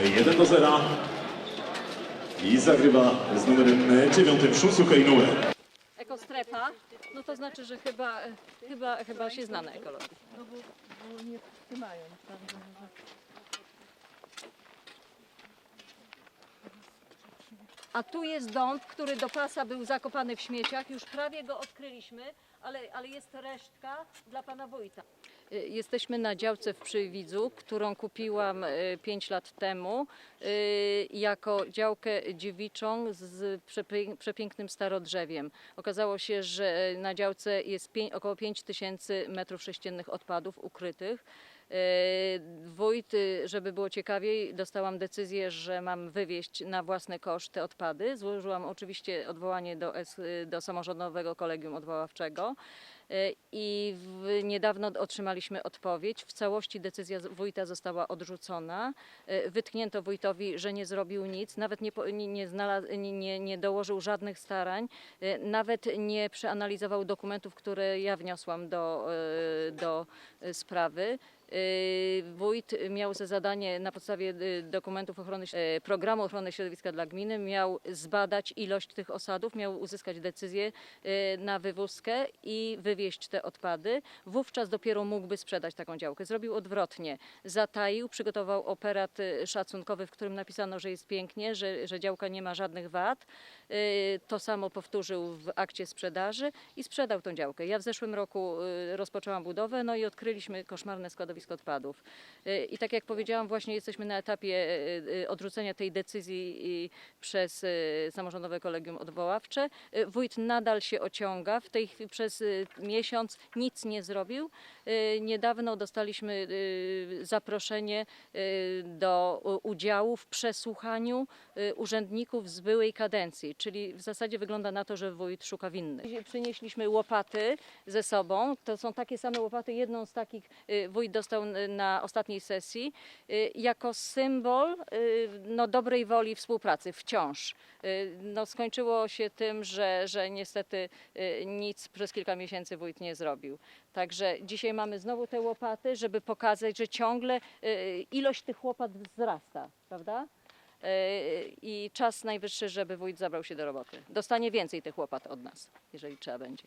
1 do 0. I zagrywa z numerem 9 Shunsuke Inoue. Ekostrepa, no to znaczy, że chyba, chyba, chyba się zna na ekologii. No bo, bo nie trzymają, prawda? A tu jest dąb, który do pasa był zakopany w śmieciach. Już prawie go odkryliśmy, ale, ale jest resztka dla pana wójta. Y, Jesteśmy na działce w Przywidzu, którą kupiłam 5 lat temu y, jako działkę dziewiczą z przepię- przepięknym starodrzewiem. Okazało się, że na działce jest około 5 tysięcy metrów sześciennych odpadów ukrytych. Wójt, y, żeby było ciekawiej, dostałam decyzję, że mam wywieźć na własny koszt te odpady. Złożyłam oczywiście odwołanie do, do samorządowego kolegium odwoławczego i w, niedawno otrzymaliśmy odpowiedź. W całości decyzja wójta została odrzucona. E, Wytknięto wójtowi, że nie zrobił nic, nawet nie, nie, znalazł, nie, nie, dołożył żadnych starań, e, nawet nie przeanalizował dokumentów, które ja wniosłam do, do sprawy. Wójt miał za zadanie na podstawie y, dokumentów ochrony, programu ochrony środowiska dla gminy, miał zbadać ilość tych osadów, miał uzyskać decyzję na wywózkę i wywieźć te odpady. Wówczas dopiero mógłby sprzedać taką działkę. Zrobił odwrotnie. Zataił, przygotował operat y, szacunkowy, w którym napisano, że jest pięknie, że, że działka nie ma żadnych wad. E, To samo powtórzył w akcie sprzedaży i sprzedał tą działkę. Ja w zeszłym roku y, rozpoczęłam budowę, no i odkryliśmy koszmarne składowisko odpadów. Y, I tak jak powiedziałam, właśnie jesteśmy na etapie y, y, odrzucenia tej decyzji y, przez y, samorządowe kolegium odwoławcze. Y, Wójt nadal się ociąga. W tej chwili przez y, miesiąc nic nie zrobił. Y, Niedawno dostaliśmy y, zaproszenie y, do udziału w przesłuchaniu urzędników z byłej kadencji, czyli w zasadzie wygląda na to, że wójt szuka winnych. Przynieśliśmy łopaty ze sobą. To są takie same łopaty. Jedną z takich wójt dostał na ostatniej sesji jako symbol no, dobrej woli współpracy wciąż. No, skończyło się tym, że, że niestety nic przez kilka miesięcy wójt nie zrobił. Także dzisiaj mamy znowu te łopaty, żeby pokazać, że ciągle y, ilość tych łopat wzrasta, prawda? Y, I czas najwyższy, żeby wójt zabrał się do roboty. Dostanie więcej tych łopat od nas, jeżeli trzeba będzie.